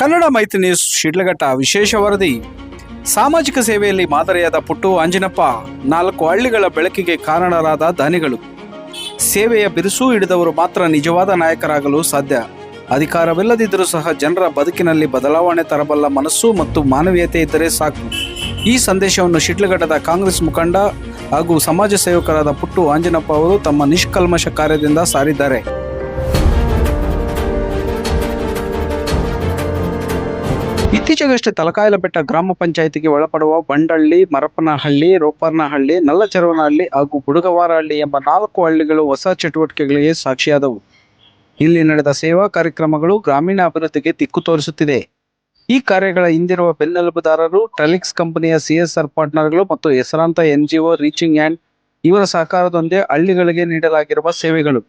ಕನ್ನಡ ಮೈತ್ರಿ ನ್ಯೂಸ್ ಶಿಡ್ಲಘಟ್ಟ, ವಿಶೇಷ ವರದಿ. ಸಾಮಾಜಿಕ ಸೇವೆಯಲ್ಲಿ ಮಾದರಿಯಾದ ಪುಟ್ಟು ಆಂಜಿನಪ್ಪ ನಾಲ್ಕು ಹಳ್ಳಿಗಳ ಬೆಳಕಿಗೆ ಕಾರಣರಾದ ದಾನಿಗಳು ಸೇವೆಯ ಬಿರುಸು ಹಿಡಿದವರು ಮಾತ್ರ ನಿಜವಾದ ನಾಯಕರಾಗಲು ಸಾಧ್ಯ. ಅಧಿಕಾರವಿಲ್ಲದಿದ್ದರೂ ಸಹ ಜನರ ಬದುಕಿನಲ್ಲಿ ಬದಲಾವಣೆ ತರಬಲ್ಲ ಮನಸ್ಸು ಮತ್ತು ಮಾನವೀಯತೆ ಇದ್ದರೆ ಸಾಕು. ಈ ಸಂದೇಶವನ್ನು ಶಿಡ್ಲಘಟ್ಟದ ಕಾಂಗ್ರೆಸ್ ಮುಖಂಡ ಹಾಗೂ ಸಮಾಜ ಸೇವಕರಾದ ಪುಟ್ಟು ಆಂಜನಪ್ಪ ಅವರು ತಮ್ಮ ನಿಷ್ಕಲ್ಮಶ ಕಾರ್ಯದಿಂದ ಸಾರಿದ್ದಾರೆ. ಇತ್ತೀಚೆಗಷ್ಟೇ ತಲಕಾಯಲಬೆಟ್ಟ ಗ್ರಾಮ ಪಂಚಾಯಿತಿಗೆ ಒಳಪಡುವ ಬಂಡಳ್ಳಿ ಮರಪನಹಳ್ಳಿ ರೋಪರ್ನಹಳ್ಳಿ ನಲ್ಲಚರವನಹಳ್ಳಿ ಹಾಗೂ ಗುಡುಗವಾರಹಳ್ಳಿ ಎಂಬ ನಾಲ್ಕು ಹಳ್ಳಿಗಳು ಹೊಸ ಚಟುವಟಿಕೆಗಳಿಗೆ ಸಾಕ್ಷಿಯಾದವು. ಇಲ್ಲಿ ನಡೆದ ಸೇವಾ ಕಾರ್ಯಕ್ರಮಗಳು ಗ್ರಾಮೀಣ ಅಭಿವೃದ್ಧಿಗೆ ದಿಕ್ಕು ತೋರಿಸುತ್ತಿದೆ. ಈ ಕಾರ್ಯಗಳ ಹಿಂದಿರುವ ಬೆನ್ನೆಲುಬುದಾರರು ಟೆಲಿಕ್ಸ್ ಕಂಪನಿಯ ಸಿಎಸ್ಆರ್ ಪಾರ್ಟ್ನರ್ಗಳು ಮತ್ತು ಹೆಸರಾಂತ ಎನ್ಜಿಒ ರೀಚಿಂಗ್ ಆ್ಯಂಡ್ ಇವರ ಸಹಕಾರದೊಂದೇ ಹಳ್ಳಿಗಳಿಗೆ ನೀಡಲಾಗಿರುವ ಸೇವೆಗಳು.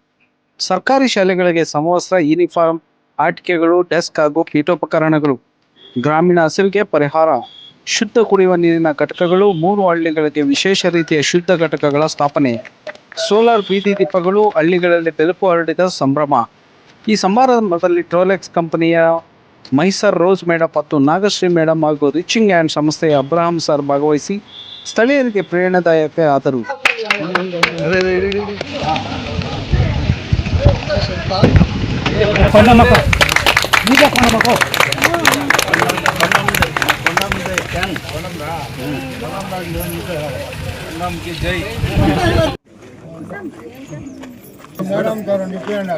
ಸರ್ಕಾರಿ ಶಾಲೆಗಳಿಗೆ ಸಮವಸ್ತ್ರ, ಯೂನಿಫಾರ್ಮ್, ಆಟಿಕೆಗಳು, ಡೆಸ್ಕ್ ಹಾಗೂ ಪೀಠೋಪಕರಣಗಳು ಗ್ರಾಮೀಣ ಹಸಿವಿಗೆ ಪರಿಹಾರ. ಶುದ್ಧ ಕುಡಿಯುವ ನೀರಿನ ಘಟಕಗಳು ಮೂರು ಹಳ್ಳಿಗಳಿಗೆ ವಿಶೇಷ ರೀತಿಯ ಶುದ್ಧ ಘಟಕಗಳ ಸ್ಥಾಪನೆ. ಸೋಲಾರ್ ಬೀದಿ ದೀಪಗಳು ಹಳ್ಳಿಗಳಲ್ಲಿ ಬೆಲುಪು ಹರಡಿದ ಸಂಭ್ರಮ. ಈ ಸಮಾರಂಭದಲ್ಲಿ ಟ್ರೋಲೆಕ್ಸ್ ಕಂಪನಿಯ ಮೈಸರ್ ರೋಸ್ ಮೇಡಮ್ ಮತ್ತು ನಾಗಶ್ರೀ ಮೇಡಮ್ ಹಾಗೂ ರಿಚಿಂಗ್ ಆ್ಯಂಡ್ ಸಂಸ್ಥೆಯ ಅಬ್ರಹಾಂ ಸರ್ ಭಾಗವಹಿಸಿ ಸ್ಥಳೀಯರಿಗೆ ಪ್ರೇರಣಾದಾಯಕ ಆದರು. ತರ ನಿತ್ಯಣ್ಣ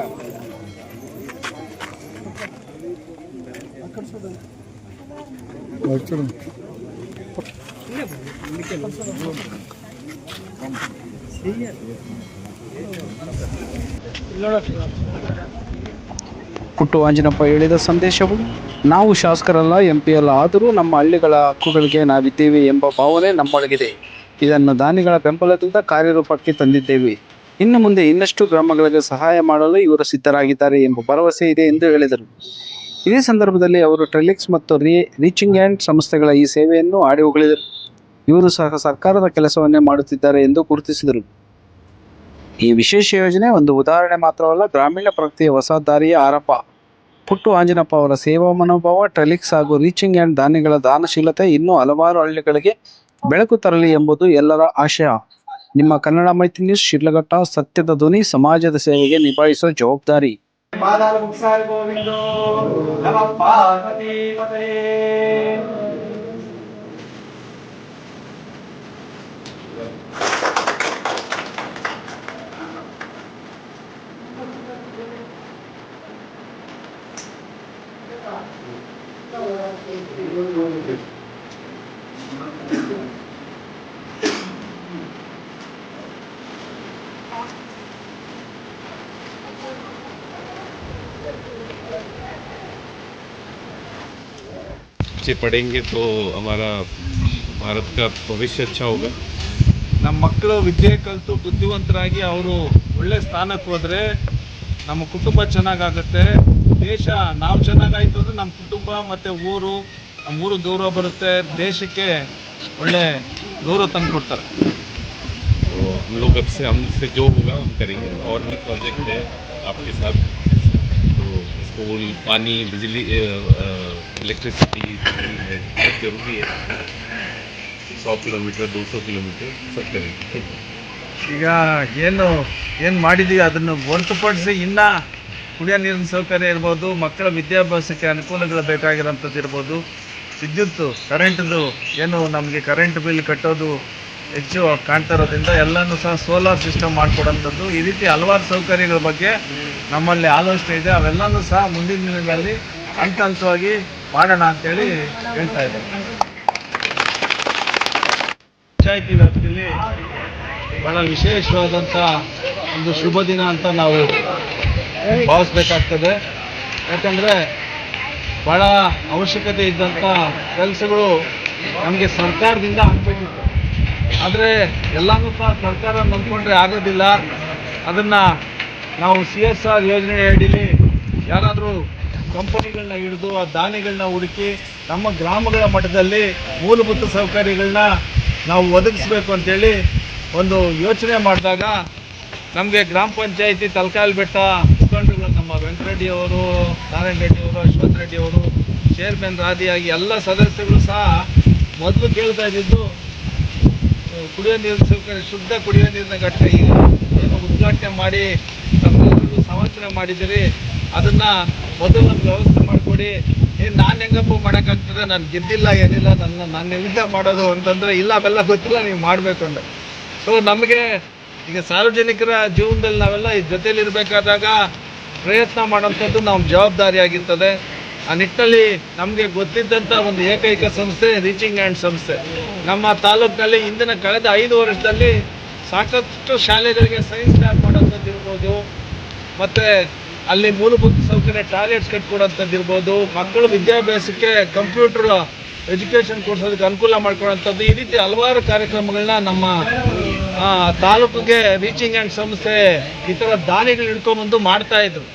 ಪುಟ್ಟು ಆಂಜನಪ್ಪ ಹೇಳಿದ ಸಂದೇಶವು ನಾವು ಶಾಸಕರಲ್ಲ ಎಂ ಪಿ ಅಲ್ಲ, ಆದರೂ ನಮ್ಮ ಹಳ್ಳಿಗಳ ಹಕ್ಕುಗಳಿಗೆ ನಾವಿದ್ದೇವೆ ಎಂಬ ಭಾವನೆ ನಮ್ಮೊಳಗಿದೆ. ಇದನ್ನು ದಾನಿಗಳ ಬೆಂಬಲದಿಂದ ಕಾರ್ಯರೂಪಕ್ಕೆ ತಂದಿದ್ದೇವೆ. ಇನ್ನು ಮುಂದೆ ಇನ್ನಷ್ಟು ಗ್ರಾಮಗಳಿಗೆ ಸಹಾಯ ಮಾಡಲು ಇವರು ಸಿದ್ಧರಾಗಿದ್ದಾರೆ ಎಂಬ ಭರವಸೆ ಇದೆ ಎಂದು ಹೇಳಿದರು. ಇದೇ ಸಂದರ್ಭದಲ್ಲಿ ಅವರು ಟ್ರೆಲಿಕ್ಸ್ ಮತ್ತು ರೀ ರೀಚಿಂಗ್ ಆ್ಯಂಡ್ ಸಂಸ್ಥೆಗಳ ಈ ಸೇವೆಯನ್ನು ಆಡಿ ಹೊಗಳಿದರು. ಇವರು ಸಹ ಸರ್ಕಾರದ ಕೆಲಸವನ್ನೇ ಮಾಡುತ್ತಿದ್ದಾರೆ ಎಂದು ಗುರುತಿಸಿದರು. ಈ ವಿಶೇಷ ಯೋಜನೆ ಒಂದು ಉದಾಹರಣೆ ಮಾತ್ರವಲ್ಲ, ಗ್ರಾಮೀಣ ಪ್ರಗತಿಯ ಹೊಸ ದಾರಿಯ ಆರಂಭ. ಪುಟ್ಟು ಆಂಜನಪ್ಪ ಅವರ ಸೇವಾ ಮನೋಭಾವ ಟ್ರೆಲಿಕ್ಸ್ ಹಾಗೂ ರೀಚಿಂಗ್ ಆ್ಯಂಡ್ ದಾನಿಗಳ ದಾನಶೀಲತೆ ಇನ್ನೂ ಹಲವಾರು ಹಳ್ಳಿಗಳಿಗೆ ಬೆಳಕು ತರಲಿ ಎಂಬುದು ಎಲ್ಲರ ಆಶಯ. ನಿಮ್ಮ ಕನ್ನಡ ಮೈತ್ರಿ ನ್ಯೂಸ್ ಶಿಡ್ಲಘಟ್ಟ ಸತ್ಯದ ಧ್ವನಿ, ಸಮಾಜದ ಸೇವೆಗೆ ನಿಭಾಯಿಸುವ ಜವಾಬ್ದಾರಿ. ನಮ ಪಾರ್ವತಿ ಪತಯೇ अच्छे पढ़ेंगे तो हमारा भारत का भविष्य अच्छा होगा ನಮ್ಮ ಮಕ್ಕಳು ವಿದ್ಯೆ ಕಲಿತು ಬುದ್ಧಿವಂತರಾಗಿ ಅವರು ಒಳ್ಳೆ ಸ್ಥಾನಕ್ಕೆ ಹೋದರೆ ನಮ್ಮ ಕುಟುಂಬ ಚೆನ್ನಾಗಾಗುತ್ತೆ ದೇಶ ನಾವು ಚೆನ್ನಾಗಾಯ್ತು ಅಂದರೆ ನಮ್ಮ ಕುಟುಂಬ ಮತ್ತು ಊರು ನಮ್ಮ ಊರು ಗೌರವ ಬರುತ್ತೆ ದೇಶಕ್ಕೆ ಒಳ್ಳೆ ಗೌರವ ತಂದು ಕೊಡ್ತಾರೆ तो हम लोग अब से हमसे जो होगा हम करेंगे और भी प्रोजेक्ट है आपके साथ तो स्कूल पानी बिजली इलेक्ट्रिसिटी है सब जरूरी है सौ किलोमीटर दो सौ किलोमीटर सब करेंगे ಈಗ ಏನು ಏನು ಮಾಡಿದ್ದೀವಿ ಅದನ್ನು ಹೊರತುಪಡಿಸಿ ಇನ್ನೂ ಕುಡಿಯೋ ನೀರಿನ ಸೌಕರ್ಯ ಇರ್ಬೋದು ಮಕ್ಕಳ ವಿದ್ಯಾಭ್ಯಾಸಕ್ಕೆ ಅನುಕೂಲಗಳು ಬೇಕಾಗಿರೋಂಥದ್ದು ಇರ್ಬೋದು ವಿದ್ಯುತ್ತು ಕರೆಂಟ್ದು ಏನು ನಮಗೆ ಕರೆಂಟ್ ಬಿಲ್ ಕಟ್ಟೋದು ಹೆಚ್ಚು ಕಾಣ್ತಾ ಇರೋದ್ರಿಂದ ಎಲ್ಲನೂ ಸಹ ಸೋಲಾರ್ ಸಿಸ್ಟಮ್ ಮಾಡಿಕೊಡೋಂಥದ್ದು. ಈ ರೀತಿ ಹಲವಾರು ಸೌಕರ್ಯಗಳ ಬಗ್ಗೆ ನಮ್ಮಲ್ಲಿ ಆಲೋಚನೆ ಇದೆ. ಅವೆಲ್ಲನೂ ಸಹ ಮುಂದಿನ ದಿನಗಳಲ್ಲಿ ಹಂತ ಹಂತವಾಗಿ ಮಾಡೋಣ ಅಂತೇಳಿ ಹೇಳ್ತಾ ಇದ್ದಾರೆ ಪಂಚಾಯತಿ ವ್ಯಾಪ್ತಿಯಲ್ಲಿ ಬಹಳ ವಿಶೇಷವಾದಂಥ ಒಂದು ಶುಭ ದಿನ ಅಂತ ನಾವು ಭಾವಿಸ್ಬೇಕಾಗ್ತದೆ. ಯಾಕಂದರೆ ಭಾಳ ಅವಶ್ಯಕತೆ ಇದ್ದಂಥ ಕೆಲಸಗಳು ನಮಗೆ ಸರ್ಕಾರದಿಂದ ಆಗಬೇಕಿತ್ತು. ಆದರೆ ಎಲ್ಲನೂ ಸಹ ಸರ್ಕಾರ ನೋಡ್ಕೊಂಡ್ರೆ ಆಗೋದಿಲ್ಲ. ಅದನ್ನು ನಾವು ಸಿ ಎಸ್ ಆರ್ ಯೋಜನೆ ಅಡಿಯಲ್ಲಿ ಯಾರಾದರೂ ಕಂಪನಿಗಳನ್ನ ಹಿಡಿದು ಆ ದಾನಿಗಳನ್ನ ಹುಡುಕಿ ನಮ್ಮ ಗ್ರಾಮಗಳ ಮಟ್ಟದಲ್ಲಿ ಮೂಲಭೂತ ಸೌಕರ್ಯಗಳನ್ನ ನಾವು ಒದಗಿಸ್ಬೇಕು ಅಂತೇಳಿ ಒಂದು ಯೋಚನೆ ಮಾಡಿದಾಗ ನಮಗೆ ಗ್ರಾಮ ಪಂಚಾಯಿತಿ ತಲಕಾಲ್ ಬೆಟ್ಟ ಮುಖಂಡರುಗಳು ನಮ್ಮ ವೆಂಕಟರೆಡ್ಡಿಯವರು ನಾರಾಯಣ ರೆಡ್ಡಿ ಅವರು ಅಶ್ವಥ್ ರೆಡ್ಡಿ ಅವರು, ಚೇರ್ಮನ್ ಆದಿಯಾಗಿ ಎಲ್ಲ ಸದಸ್ಯರು ಸಹ ಮೊದಲು ಕೇಳ್ತಾ ಇದ್ದಿದ್ದು ಕುಡಿಯೋ ನೀರು ಸೌಕರ್ಯ, ಶುದ್ಧ ಕುಡಿಯೋ ನೀರಿನ ಘಟಕ ಈಗ ಉದ್ಘಾಟನೆ ಮಾಡಿ ಸಮರ್ಪಣೆ ಮಾಡಿದ್ದೀರಿ. ಅದನ್ನ ಮೊದಲು ನಮ್ಗೆ ವ್ಯವಸ್ಥೆ ಮಾಡಿಕೊಡಿ. ಏನು ನಾನು ಹೆಂಗಪ್ಪ ಮಾಡೋಕ್ಕಾಗ್ತದೆ? ನಾನು ಗೆದ್ದಿಲ್ಲ, ಏನಿಲ್ಲ, ನನ್ನ ನಾನು ಎಲ್ಲಿಂದ ಮಾಡೋದು ಅಂತಂದ್ರೆ ಇಲ್ಲ, ಅವೆಲ್ಲ ಗೊತ್ತಿಲ್ಲ, ನೀವು ಮಾಡಬೇಕು ಅಂದ್ರೆ ಸೊ ನಮಗೆ ಈಗ ಸಾರ್ವಜನಿಕರ ಜೀವನದಲ್ಲಿ ನಾವೆಲ್ಲ ಈ ಜೊತೆಯಲ್ಲಿರಬೇಕಾದಾಗ ಪ್ರಯತ್ನ ಮಾಡೋಂಥದ್ದು ನಮ್ಮ ಜವಾಬ್ದಾರಿಯಾಗಿರ್ತದೆ. ಆ ನಿಟ್ಟಿನಲ್ಲಿ ನಮಗೆ ಗೊತ್ತಿದ್ದಂಥ ಒಂದು ಏಕೈಕ ಸಂಸ್ಥೆ ರೀಚಿಂಗ್ ಆ್ಯಂಡ್ ಸಂಸ್ಥೆ. ನಮ್ಮ ತಾಲೂಕಿನಲ್ಲಿ ಇಂದಿನ ಕಳೆದ ಐದು ವರ್ಷದಲ್ಲಿ ಸಾಕಷ್ಟು ಶಾಲೆಗಳಿಗೆ ಸೈನ್ಸ್ ಲ್ಯಾಬ್ ಮಾಡೋಂಥದ್ದು ಇರ್ಬೋದು ಮತ್ತು ಅಲ್ಲಿ ಮೂಲಭೂತ ಸೌಕರ್ಯ ಟಾಯ್ಲೆಟ್ಸ್ ಕಟ್ಕೊಡೋಂಥದ್ದು ಇರ್ಬೋದು ಮಕ್ಕಳ ವಿದ್ಯಾಭ್ಯಾಸಕ್ಕೆ ಕಂಪ್ಯೂಟರ್ ಎಜುಕೇಷನ್ ಕೊಡಿಸೋದಕ್ಕೆ ಅನುಕೂಲ ಮಾಡ್ಕೊಳ್ಳೋಂಥದ್ದು ಈ ರೀತಿ ಹಲವಾರು ಕಾರ್ಯಕ್ರಮಗಳನ್ನ ನಮ್ಮ ತಾಲೂಕಿಗೆ ರೀಚಿಂಗ್ ಆ್ಯಂಡ್ ಸಂಸ್ಥೆ ಈ ಥರ ದಾನಿಗಳು ಮಾಡ್ತಾ ಇದ್ರು.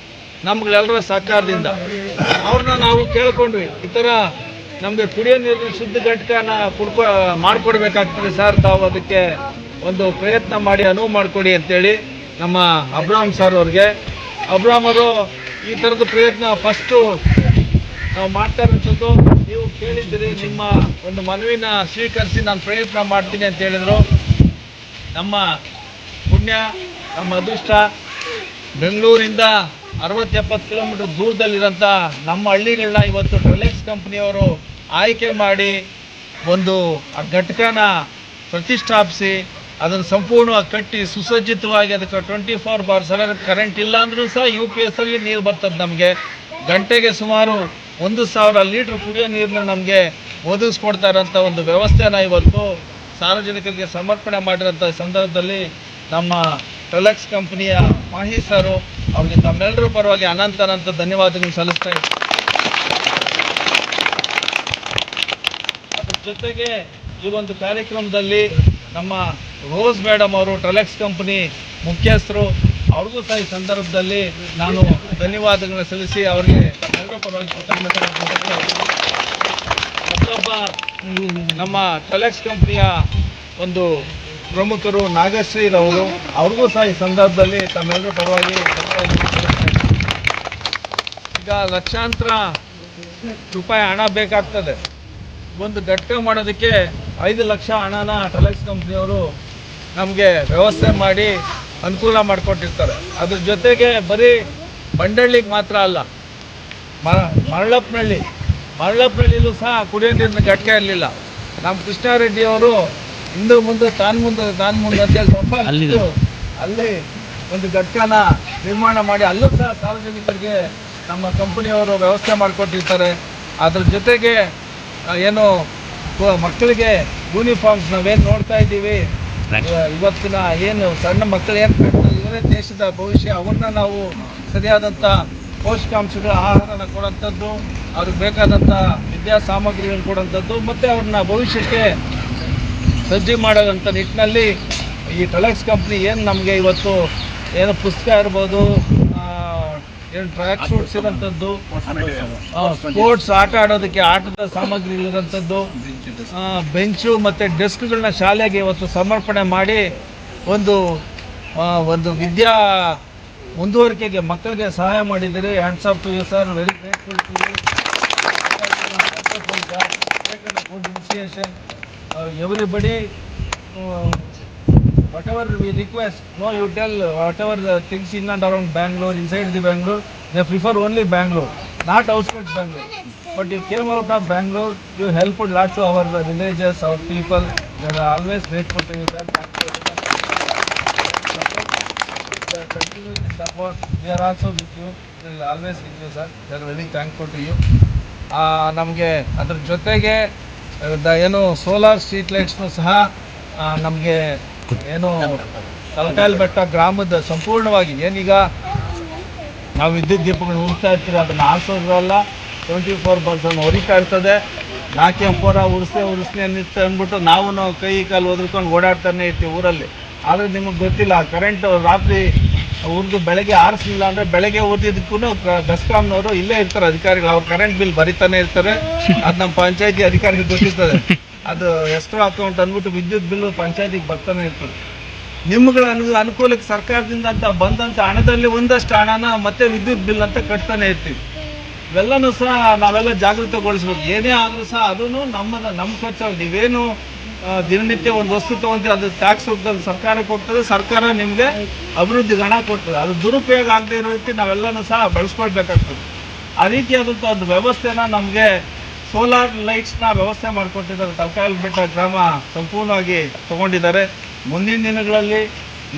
ನಮ್ಗಳೆಲ್ಲರ ಸಹಕಾರದಿಂದ. ಅವ್ರನ್ನ ನಾವು ಕೇಳ್ಕೊಂಡ್ವಿ. ಈ ಥರ ನಮಗೆ ಕುಡಿಯೋ ನೀರಿನ ಶುದ್ಧ ಘಟಕನ ಕುಡ್ಕೊ, ಮಾಡ್ಕೊಡ್ಬೇಕಾಗ್ತದೆ ಸರ್. ತಾವು ಅದಕ್ಕೆ ಒಂದು ಪ್ರಯತ್ನ ಮಾಡಿ, ಅನುವು ಮಾಡಿಕೊಡಿ ಅಂತೇಳಿ ನಮ್ಮ ಅಬ್ರಾಮ್ ಸರ್ ಅವ್ರಿಗೆ. ಅಬ್ರಾಮ್ ಅವರು ಈ ಥರದ ಪ್ರಯತ್ನ ಫಸ್ಟು ನಾವು ಮಾಡ್ತಾ ಇರೋಂಥದ್ದು ನೀವು ಕೇಳಿದ್ದೀರಿ, ನಿಮ್ಮ ಒಂದು ಮನವಿನ ಸ್ವೀಕರಿಸಿ ನಾನು ಪ್ರಯತ್ನ ಮಾಡ್ತೀನಿ ಅಂತ ಹೇಳಿದರು. ನಮ್ಮ ಪುಣ್ಯ, ನಮ್ಮ ಅದೃಷ್ಟ, ಬೆಂಗಳೂರಿಂದ ಅರವತ್ತು ಎಪ್ಪತ್ತು ಕಿಲೋಮೀಟರ್ ದೂರದಲ್ಲಿರೋಂಥ ನಮ್ಮ ಹಳ್ಳಿಗಳನ್ನ ಇವತ್ತು ಟೊಲೆಕ್ಸ್ ಕಂಪ್ನಿಯವರು ಆಯ್ಕೆ ಮಾಡಿ ಒಂದು ಆ ಘಟಕನ ಪ್ರತಿಷ್ಠಾಪಿಸಿ, ಅದನ್ನು ಸಂಪೂರ್ಣವಾಗಿ ಕಟ್ಟಿ ಸುಸಜ್ಜಿತವಾಗಿ ಅದಕ್ಕೆ twenty four by seven current ಇಲ್ಲ ಅಂದ್ರೂ ಸಹ ಯು ಪಿ ಎಸ್ ಅಲ್ಲಿ ನೀರು ಬರ್ತದೆ ನಮಗೆ. ಗಂಟೆಗೆ ಸುಮಾರು ಒಂದು ಸಾವಿರ ಲೀಟ್ರ್ ಕುಡಿಯೋ ನೀರನ್ನ ನಮಗೆ ಒದಗಿಸ್ಕೊಡ್ತಾ ಇರೋಂಥ ಒಂದು ವ್ಯವಸ್ಥೆನ ಇವತ್ತು ಸಾರ್ವಜನಿಕರಿಗೆ ಸಮರ್ಪಣೆ ಮಾಡಿರೋಂಥ ಸಂದರ್ಭದಲ್ಲಿ ನಮ್ಮ ಟೊಲೆಕ್ಸ್ ಕಂಪನಿಯ ಮಾಹಿ ಸರು. ಅವ್ರಿಗೆ ತಮ್ಮೆಲ್ಲರೂ ಪರವಾಗಿ ಅನಂತ ಅನಂತ ಧನ್ಯವಾದಗಳು ಸಲ್ಲಿಸ್ತಾ ಇದ್ದೀನಿ ಅದ್ರ ಜೊತೆಗೆ ಈ ಒಂದು ಕಾರ್ಯಕ್ರಮದಲ್ಲಿ ನಮ್ಮ ರೋಸ್ ಮೇಡಮ್ ಅವರು ಟ್ರಲೆಕ್ಸ್ ಕಂಪನಿ ಮುಖ್ಯಸ್ಥರು, ಅವ್ರಿಗೂ ಸಹ ಈ ಸಂದರ್ಭದಲ್ಲಿ ನಾನು ಧನ್ಯವಾದಗಳನ್ನ ಸಲ್ಲಿಸಿ ಅವರಿಗೆ ಮತ್ತೊಬ್ಬ ನಮ್ಮ ಟ್ರಲೆಕ್ಸ್ ಕಂಪನಿಯ ಒಂದು ಪ್ರಮುಖರು ನಾಗಶ್ರೀರವರು ಅವ್ರಿಗೂ ಸಹ ಈ ಸಂದರ್ಭದಲ್ಲಿ ತಮ್ಮೆಲ್ಲರ ಪರವಾಗಿ. ಈಗ ಲಕ್ಷಾಂತರ ರೂಪಾಯಿ ಹಣ ಬೇಕಾಗ್ತದೆ. ಒಂದು ಘಟಕ ಮಾಡೋದಕ್ಕೆ ಐದು ಲಕ್ಷ ಹಣನ ಟೆಲೆಕ್ಸ್ ಕಂಪ್ನಿಯವರು ನಮಗೆ ವ್ಯವಸ್ಥೆ ಮಾಡಿ ಅನುಕೂಲ ಮಾಡಿಕೊಟ್ಟಿರ್ತಾರೆ. ಅದ್ರ ಜೊತೆಗೆ ಬರೀ ಬಂಡಳ್ಳಿಗೆ ಮಾತ್ರ ಅಲ್ಲ, ಮ ಮರಳಪ್ಪನಹಳ್ಳಿ ಸಹ ಕುಡಿಯೋ ನೀರಿನ ಘಟಕ ಇರಲಿಲ್ಲ. ನಮ್ಮ ಕೃಷ್ಣಾರೆಡ್ಡಿ ಅವರು ಹಿಂದೆ ಮುಂದೆ ತಾನು ಮುಂದೆ ತಾನು ಮುಂದೆ ಅಂತೇಳಿ ಸ್ವಲ್ಪ ಅಲ್ಲಿ ಒಂದು ಘಟಕನ ನಿರ್ಮಾಣ ಮಾಡಿ ಅಲ್ಲೂ ಸಹ ಸಾರ್ವಜನಿಕರಿಗೆ ನಮ್ಮ ಕಂಪನಿಯವರು ವ್ಯವಸ್ಥೆ ಮಾಡಿಕೊಟ್ಟಿರ್ತಾರೆ. ಅದ್ರ ಜೊತೆಗೆ ಏನು ಮಕ್ಕಳಿಗೆ ಯೂನಿಫಾರ್ಮ್ಸ್ ನಾವೇನು ನೋಡ್ತಾ ಇದ್ದೀವಿ. ಇವ- ಇವತ್ತಿನ ಏನು ಸಣ್ಣ ಮಕ್ಕಳು ಏನು ಇವರೇ ದೇಶದ ಭವಿಷ್ಯ ಅವನ್ನ ನಾವು ಸರಿಯಾದಂಥ ಪೌಷ್ಟಿಕಾಂಶಗಳ ಆಹಾರನ ಕೊಡೋಂಥದ್ದು ಅವ್ರಿಗೆ ಬೇಕಾದಂಥ ವಿದ್ಯಾ ಸಾಮಗ್ರಿಗಳನ್ನ ಕೊಡೋಂಥದ್ದು ಮತ್ತು ಅವ್ರನ್ನ ಭವಿಷ್ಯಕ್ಕೆ ಸಜ್ಜು ಮಾಡೋದಂಥ ನಿಟ್ಟಿನಲ್ಲಿ ಈ ಟೊಲೆಕ್ಸ್ ಕಂಪ್ನಿ ಏನು ನಮಗೆ ಇವತ್ತು ಏನು ಪುಸ್ತಕ ಇರ್ಬೋದು ಏನು ಟ್ರ್ಯಾಕ್ ಸೂಟ್ಸ್ ಇರೋಂಥದ್ದು ಸ್ಪೋರ್ಟ್ಸ್ ಆಟ ಆಡೋದಕ್ಕೆ ಆಟದ ಸಾಮಗ್ರಿ ಇರೋಂಥದ್ದು ಬೆಂಚು ಮತ್ತು ಡೆಸ್ಕ್ಗಳನ್ನ ಶಾಲೆಗೆ ಇವತ್ತು ಸಮರ್ಪಣೆ ಮಾಡಿ ಒಂದು ಒಂದು ವಿದ್ಯಾ ಮುಂದುವರಿಕೆಗೆ ಮಕ್ಕಳಿಗೆ ಸಹಾಯ ಮಾಡಿದ್ದೀರಿ. Hands off to you sir very grateful to you good initiation everybody whatever we request, no, you tell whatever the things in and around Bangalore, inside the Bangalore, they prefer only Bangalore, not outskirts Bangalore. But you came out of Bangalore, you helped lots of our villagers, our people. We are always grateful to you, sir. Continue the support. We are also with you. We will always with you, sir. We are very thankful to you. ನಮಗೆ ಅದ್ರ ಜೊತೆಗೆ ಏನು solar street ಲೈಟ್ಸ್ನು ಸಹ ನಮಗೆ ಏನು ತಲಕಾಯಲ್ ಬೆಟ್ಟ ಗ್ರಾಮದ ಸಂಪೂರ್ಣವಾಗಿ ಏನೀಗ ನಾವು ವಿದ್ಯುತ್ ದೀಪಗಳು ಉರಿಸ್ತಾ ಇರ್ತೀವಿ ಅದನ್ನ ಆರಿಸೋದ್ರಲ್ಲ ಟ್ವೆಂಟಿ ಫೋರ್ ಪರ್ಸೆಂಟ್ ಹೊರಿತಾ ಇರ್ತದೆ. ನಾಲ್ಕು ಫೋರ ಉರಿಸ್ತೆ ಉರಿಸ್ನೆ ಅನ್ನಿಸ್ತೆ ಅಂದ್ಬಿಟ್ಟು ನಾವು ಕೈ ಕಾಲು ಒದ್ಕೊಂಡು ಓಡಾಡ್ತಾನೆ ಇರ್ತೀವಿ ಊರಲ್ಲಿ. ಆದರೆ ನಿಮಗೆ ಗೊತ್ತಿಲ್ಲ ಕರೆಂಟ್ ರಾತ್ರಿ ಉರಿದು ಬೆಳಗ್ಗೆ ಆರಿಸಲಿಲ್ಲ ಅಂದರೆ ಬೆಳಗ್ಗೆ ಓದಿದ್ದಕ್ಕೂ ಬೆಸ್ಕಾಮ್ನವರು ಇಲ್ಲೇ ಇರ್ತಾರೆ ಅಧಿಕಾರಿಗಳು. ಅವ್ರು ಕರೆಂಟ್ ಬಿಲ್ ಬರಿತಾನೆ ಇರ್ತಾರೆ. ಅದು ನಮ್ಮ ಪಂಚಾಯತಿ ಅಧಿಕಾರಿಗೆ ಗೊತ್ತಿರ್ತದೆ. ಅದು ಎಷ್ಟೋ ಅಕೌಂಟ್ ಅಂದ್ಬಿಟ್ಟು ವಿದ್ಯುತ್ ಬಿಲ್ ಪಂಚಾಯತಿಗೆ ಬರ್ತಾನೆ ಇರ್ತದೆ. ನಿಮ್ಗಳ ಅನು ಅನುಕೂಲಕ್ಕೆ ಸರ್ಕಾರದಿಂದ ಅಂತ ಬಂದಂಥ ಹಣದಲ್ಲಿ ಒಂದಷ್ಟು ಹಣನ ಮತ್ತೆ ವಿದ್ಯುತ್ ಬಿಲ್ ಅಂತ ಕಟ್ತಾನೆ ಇರ್ತೀವಿ. ಇವೆಲ್ಲನೂ ಸಹ ನಾವೆಲ್ಲ ಜಾಗೃತಗೊಳಿಸ್ಬೇಕು. ಏನೇ ಆದರೂ ಸಹ ಅದೂ ನಮ್ಮ ನಮ್ಮ ಖರ್ಚು ನೀವೇನು ದಿನನಿತ್ಯ ಒಂದು ವಸ್ತು ತಗೊಂತೀವಿ ಅದು ಟ್ಯಾಕ್ಸ್ ರೂಪದಲ್ಲಿ ಸರ್ಕಾರಕ್ಕೆ ಹೋಗ್ತದೆ ಸರ್ಕಾರ ನಿಮಗೆ ಅಭಿವೃದ್ಧಿ ಹಣ ಕೊಡ್ತದೆ. ಅದು ದುರುಪಯೋಗ ಆಗದೆ ಇರೋ ರೀತಿ ನಾವೆಲ್ಲನೂ ಸಹ ಬಳಸ್ಕೊಳ್ಬೇಕಾಗ್ತದೆ. ಆ ರೀತಿಯಾದಂಥ ಒಂದು ವ್ಯವಸ್ಥೆನ ನಮಗೆ ಸೋಲಾರ್ ಲೈಟ್ಸ್ನ ವ್ಯವಸ್ಥೆ ಮಾಡಿಕೊಟ್ಟಿದ್ದಾರೆ. ತಲಕಾಯಲ್ ಬೆಟ್ಟ ಗ್ರಾಮ ಸಂಪೂರ್ಣವಾಗಿ ತಗೊಂಡಿದ್ದಾರೆ. ಮುಂದಿನ ದಿನಗಳಲ್ಲಿ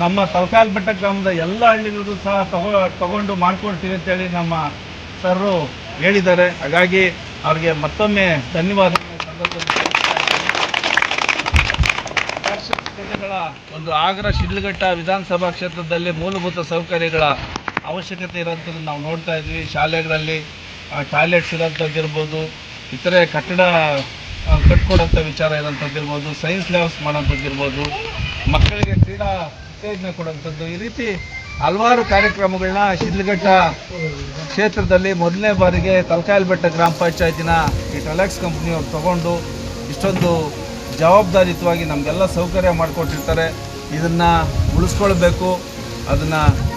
ನಮ್ಮ ತಲಕಾಯಲ್ ಬೆಟ್ಟ ಗ್ರಾಮದ ಎಲ್ಲ ಹಳ್ಳಿಗಳಿಗೂ ಸಹ ತಗೋ, ತಗೊಂಡು ಮಾಡ್ಕೊಳ್ತೀವಿ ಅಂತೇಳಿ ನಮ್ಮ ಸರ್ರು ಹೇಳಿದ್ದಾರೆ. ಹಾಗಾಗಿ ಅವ್ರಿಗೆ ಮತ್ತೊಮ್ಮೆ ಧನ್ಯವಾದ ಗಳ ಒಂದು ಆಗ್ರ ಶಿಡ್ಲಘಟ್ಟ ವಿಧಾನಸಭಾ ಕ್ಷೇತ್ರದಲ್ಲಿ ಮೂಲಭೂತ ಸೌಕರ್ಯಗಳ ಅವಶ್ಯಕತೆ ಇರೋಂಥದ್ದು ನಾವು ನೋಡ್ತಾ ಇದ್ವಿ. ಶಾಲೆಗಳಲ್ಲಿ ಟಾಯ್ಲೆಟ್ಸ್ ಇರೋಂಥದ್ದು ಇರ್ಬೋದು, ಇತರೆ ಕಟ್ಟಡ ಕಟ್ಕೊಡೋಂಥ ವಿಚಾರ ಇರೋಂಥದ್ದು ಇರ್ಬೋದು, ಸೈನ್ಸ್ ಲ್ಯಾಬ್ಸ್ ಮಾಡೋಂಥದ್ದು ಇರ್ಬೋದು, ಮಕ್ಕಳಿಗೆ ಕ್ರೀಡಾ ಉತ್ತೇಜನ ಕೊಡೋಂಥದ್ದು, ಈ ರೀತಿ ಹಲವಾರು ಕಾರ್ಯಕ್ರಮಗಳನ್ನ ಶಿಡ್ಲಘಟ್ಟ ಕ್ಷೇತ್ರದಲ್ಲಿ ಮೊದಲನೇ ಬಾರಿಗೆ ತಲಕಾಯಲ್ ಬೆಟ್ಟ ಗ್ರಾಮ ಪಂಚಾಯತಿನ ಈ ಟೆಲೆಕ್ಸ್ ಕಂಪ್ನಿಯವ್ರು ತಗೊಂಡು ಇಷ್ಟೊಂದು ಜವಾಬ್ದಾರಿಯುತವಾಗಿ ನಮಗೆಲ್ಲ ಸೌಕರ್ಯ ಮಾಡಿಕೊಟ್ಟಿರ್ತಾರೆ. ಇದನ್ನು ಉಳಿಸ್ಕೊಳ್ಬೇಕು. ಅದನ್ನು